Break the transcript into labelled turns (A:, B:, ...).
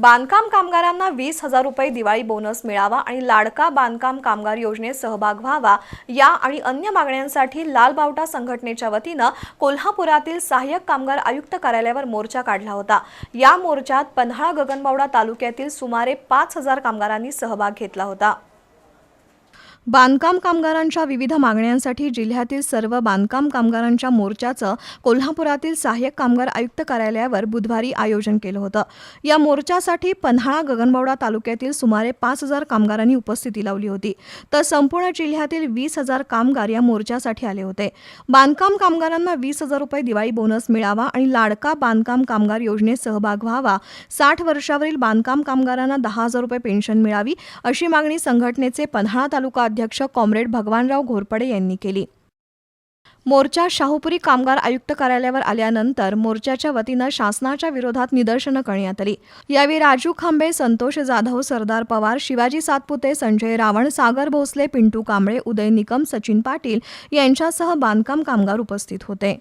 A: बांधकाम कामगारांना वीस हजार रुपये दिवाळी बोनस मिळावा आणि लाडका बांधकाम कामगार योजनेत सहभाग व्हावा या आणि अन्य मागण्यांसाठी लाल बावटा संघटनेच्या वतीनं कोल्हापुरातील सहाय्यक कामगार आयुक्त कार्यालयावर मोर्चा काढला होता. या मोर्चात पन्हाळा गगनबावडा तालुक्यातील सुमारे पाच हजार कामगारांनी सहभाग घेतला होता. बांधकाम कामगारांच्या विविध मागण्यांसाठी जिल्ह्यातील सर्व बांधकाम कामगारांच्या मोर्चाचं कोल्हापुरातील सहाय्यक कामगार आयुक्त कार्यालयावर बुधवारी आयोजन केलं होतं. या मोर्चासाठी पन्हाळा गगनबावडा तालुक्यातील सुमारे पाच हजार कामगारांनी उपस्थिती लावली होती. तर संपूर्ण जिल्ह्यातील वीस हजार कामगार या मोर्चासाठी आले होते. बांधकाम कामगारांना वीस हजार रुपये दिवाळी बोनस मिळावा आणि लाडका बांधकाम कामगार योजनेत सहभाग व्हावा. साठ वर्षावरील बांधकाम कामगारांना दहा हजार रुपये पेन्शन मिळावी अशी मागणी संघटनेचे पन्हाळा तालुका अध्यक्ष कॉम्रेड भगवानराव घोरपडे यांनी केली. मोर्चा शाहूपुरी कामगार आयुक्त कार्यालयावर आल्यानंतर मोर्चाच्या वतीनं शासनाच्या विरोधात निदर्शनं करण्यात आली. यावेळी राजू खांबे संतोष जाधव सरदार पवार शिवाजी सातपुते संजय रावण सागर भोसले पिंटू कांबळे उदय निकम सचिन पाटील यांच्यासह बांधकाम कामगार उपस्थित होते.